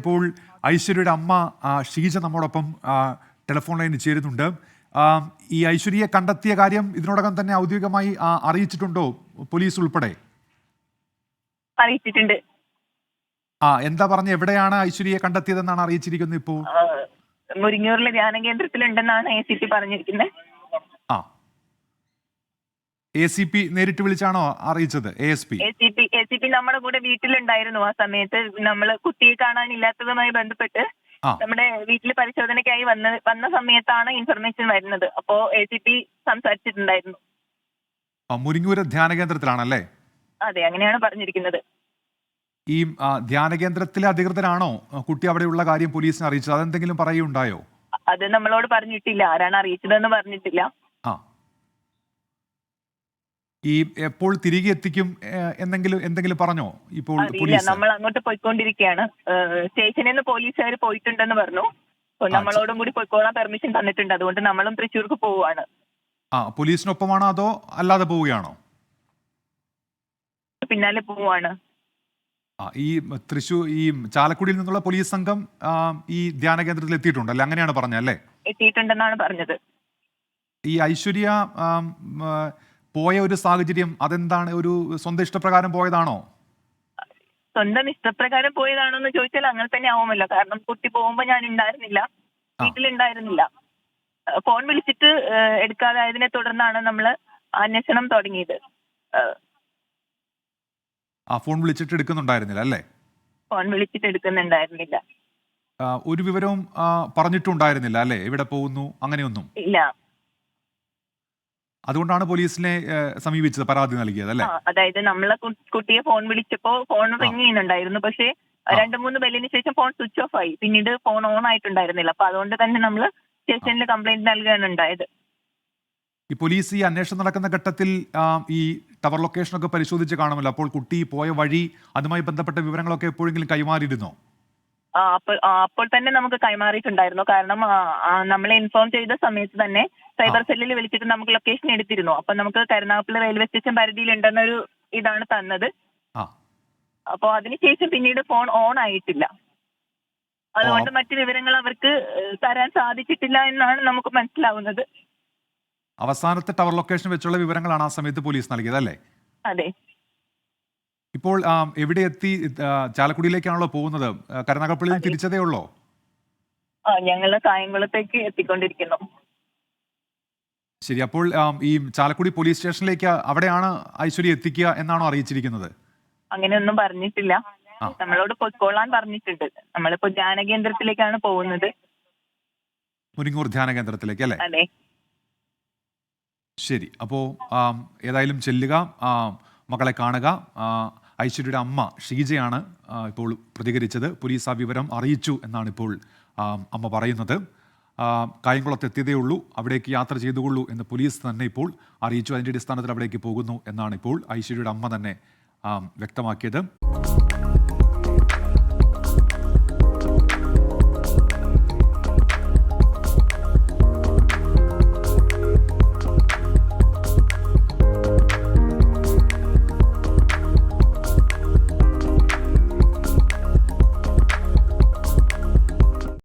ഇപ്പോൾ ഐശ്വര്യയുടെ അമ്മ ഷീജ നമ്മോടൊപ്പം ടെലിഫോൺ ലൈനിൽ ചേരുന്നുണ്ട്. ഈ ഐശ്വര്യയെ കണ്ടെത്തിയ കാര്യം ഇതിനോടകം തന്നെ ഔദ്യോഗികമായി അറിയിച്ചിട്ടുണ്ടോ പോലീസ് ഉൾപ്പെടെ? അറിയിച്ചിട്ടുണ്ട്. ആ എന്താ പറഞ്ഞ എവിടെയാണ് ഐശ്വര്യയെ കണ്ടെത്തിയതെന്നാണ് അറിയിച്ചിരിക്കുന്നത് ഇപ്പോൾ മുരിങ്ങൂരിലെ ധ്യാന കേന്ദ്രത്തിലുണ്ടെന്നാണ് എ സി പി പറഞ്ഞിരിക്കുന്നത്. എ സി പി നേരിട്ട് വിളിച്ചാണോ അറിയിച്ചത്? A S P A C P A C P നമ്മുടെ കൂടെ വീട്ടിലുണ്ടായിരുന്നു ആ സമയത്ത്. നമ്മൾ കുട്ടിയെ കാണാനില്ലാത്തതുമായി ബന്ധപ്പെട്ട് ആ. നമ്മുടെ വീട്ടിൽ പരിശോധനയ്ക്കായി വന്ന വന്ന സമയത്താണ് ഇൻഫർമേഷൻ വരുന്നത്. അപ്പോ എ സി പി സംസാരിച്ചിട്ടുണ്ടായിരുന്നു. ആ, മുരിങ്ങൂര് ധ്യാന കേന്ദ്രത്തിലാണല്ലേ? അതെ അങ്ങനെയാണ് പറഞ്ഞിരിക്കുന്നത്. ഈ ആ, ധ്യാന കേന്ദ്രത്തിലെ അധികൃതരാണോ? ആ, കുട്ടി അവിടെയുള്ള കാര്യം പോലീസിനെ അറിയിച്ചത്? അതെന്തെങ്കിലും പറയുണ്ടായോ അത് നമ്മളോട് പറഞ്ഞിട്ടില്ല. ആരാണ് അറിയിച്ചതെന്ന് പറഞ്ഞിട്ടില്ല. ഈ എപ്പോൾ തിരികെ എത്തിക്കും എന്തെങ്കിലും എന്തെങ്കിലും പറഞ്ഞോ? ഇപ്പോൾ പോലീസ്. നമ്മൾ അങ്ങോട്ട് പോയിക്കൊണ്ടിരിക്കുകയാണ്. സ്റ്റേഷനിൽ നിന്ന് പോലീസുകാർ പോയിട്ടുണ്ടെന്ന് പറഞ്ഞു. നമ്മളോടും കൂടി പോയിക്കോളാൻ പെർമിഷൻ തന്നിട്ടുണ്ട്. അതുകൊണ്ട് നമ്മളും തൃശ്ശൂർക്ക് പോവുകയാണ്. ആ പോലീസിനൊപ്പമാണോ അതോ അല്ലാതെ പോവുകയാണോ? പിന്നാലെ പോവാണ് ആ ഈ തൃശ്ശൂർ ഈ ചാലക്കുടിയിൽ നിന്നുള്ള പോലീസ് സംഘം ഈ ധ്യാന കേന്ദ്രത്തിൽ എത്തിയിട്ടുണ്ട്? അല്ലെ അങ്ങനെയാണ് പറഞ്ഞത് അല്ലേ? എത്തിയിട്ടുണ്ടെന്നാണ് പറഞ്ഞത്. ഈ ഐശ്വര്യ പോയ ഒരു സാഹചര്യം അതെന്താണ്? ഒരു സ്വന്തം ഇഷ്ടപ്രകാരം പോയതാണോ? സ്വന്തം ഇഷ്ടപ്രകാരം പോയതാണോ എന്ന് ചോദിച്ചാൽ അങ്ങനെ തന്നെ ആവുമല്ലോ. കാരണം കുട്ടി പോകുമ്പോ ഞാൻ ഉണ്ടായിരുന്നില്ല. വീട്ടിലുണ്ടായിരുന്നില്ല. ഫോൺ വിളിച്ചിട്ട് എടുക്കാതായതിനെ തുടർന്നാണ് നമ്മൾ അന്വേഷണം തുടങ്ങിയത്. ആ ഫോൺ വിളിച്ചിട്ട് എടുക്കുന്നുണ്ടായിരുന്നില്ല അല്ലേ? ഫോൺ വിളിച്ചിട്ട് എടുക്കുന്നുണ്ടായിരുന്നില്ല. ഒരു വിവരവും പറഞ്ഞിട്ടുണ്ടായിരുന്നില്ല അല്ലേ? എവിടെ പോകുന്നു? അങ്ങനെയൊന്നും. ഇല്ല. അതുകൊണ്ടാണ് പോലീസിനെ സമീപിച്ചത് പരാതി നൽകിയത് അല്ലേ? അതായത് നമ്മളെ കുട്ടിയെ ഫോൺ വിളിച്ചപ്പോ ഫോൺ റിങ് ചെയ്യുന്നുണ്ടായിരുന്നു. പക്ഷേ. രണ്ടു മൂന്ന് ബെല്ലിന് ശേഷം ഫോൺ സ്വിച്ച് ഓഫ് ആയി. പിന്നീട് ഫോൺ ഓൺ ആയിട്ടുണ്ടായിരുന്നില്ല. അപ്പൊ അതുകൊണ്ട് തന്നെ നമ്മൾ സ്റ്റേഷനിൽ കംപ്ലൈന്റ് നൽകുകയാണ് ഉണ്ടായത്. ഈ പോലീസ് ഈ അന്വേഷണം നടക്കുന്ന ഘട്ടത്തിൽ ഈ ടവർ ലൊക്കേഷൻ ഒക്കെ പരിശോധിച്ച് കാണുമല്ലോ. അപ്പോൾ കുട്ടി പോയ വഴി അതുമായി ബന്ധപ്പെട്ട വിവരങ്ങളൊക്കെ എപ്പോഴെങ്കിലും കൈമാറിയിരുന്നോ? അപ്പോൾ തന്നെ നമുക്ക് കൈമാറിയിട്ടുണ്ടായിരുന്നു. കാരണം നമ്മളെ ഇൻഫോം ചെയ്ത സമയത്ത് തന്നെ സൈബർ സെല്ലിൽ വിളിച്ചിട്ട് നമുക്ക് ലൊക്കേഷൻ എടുത്തിരുന്നു. അപ്പൊ നമുക്ക് കരുനാഗപ്പള്ളി റെയിൽവേ സ്റ്റേഷൻ പരിധിയിലുണ്ടെന്നൊരു ഇതാണ് തന്നത്. അപ്പോൾ അതിനുശേഷം പിന്നീട് ഫോൺ ഓൺ ആയിട്ടില്ല. അതുകൊണ്ട് മറ്റു വിവരങ്ങൾ അവർക്ക് തരാൻ സാധിച്ചിട്ടില്ല എന്നാണ് നമുക്ക് മനസ്സിലാവുന്നത്. അവസാനത്തെ ടവർ ലൊക്കേഷൻ വെച്ചുള്ള വിവരങ്ങളാണ് ആ സമയത്ത് പോലീസ് നൽകിയത് അല്ലേ? അതെ. ഇപ്പോൾ എവിടെ എത്തി ചാലക്കുടിയിലേക്കാണല്ലോ പോകുന്നത്? കരനാഗപ്പള്ളിയിൽ തിരിച്ചതേ ഉള്ളോ? ആ ഞങ്ങൾ കായംകുളത്തേക്ക് എത്തിക്കൊണ്ടിരിക്കുന്നു. ശരി അപ്പോൾ ഈ ചാലക്കുടി പോലീസ് സ്റ്റേഷനിലേക്ക് അവിടെയാണ് ഐശ്വര്യ എത്തിക്കുക എന്നാണോ അറിയിച്ചിരിക്കുന്നത്? അങ്ങനെയൊന്നും പറഞ്ഞിട്ടില്ല. നമ്മളോട് പൊയ്ക്കോളാൻ പറഞ്ഞിട്ടുണ്ട്. നമ്മളിപ്പോ ധ്യാനകേന്ദ്രത്തിലേക്കാണ് പോകുന്നത്. മുരിങ്ങൂർ ധ്യാന കേന്ദ്രത്തിലേക്ക് അല്ലേ? അതെ. ശരി അപ്പോ ഏതായാലും ചെല്ലുക. മകളെ കാണുക. ഐശ്വര്യയുടെ അമ്മ ഷീജയാണ് ഇപ്പോൾ പ്രതികരിച്ചത്. പോലീസ് ആ വിവരം അറിയിച്ചു എന്നാണ് ഇപ്പോൾ അമ്മ പറയുന്നത്. കായംകുളത്ത് എത്തിയതേ ഉള്ളൂ. അവിടേക്ക് യാത്ര ചെയ്തുകൊള്ളൂ എന്ന് പോലീസ് തന്നെ ഇപ്പോൾ അറിയിച്ചു. അതിന്റെ അടിസ്ഥാനത്തിൽ അവിടേക്ക് പോകുന്നു എന്നാണ് ഇപ്പോൾ ഐശ്വര്യയുടെ അമ്മ തന്നെ വ്യക്തമാക്കിയത്.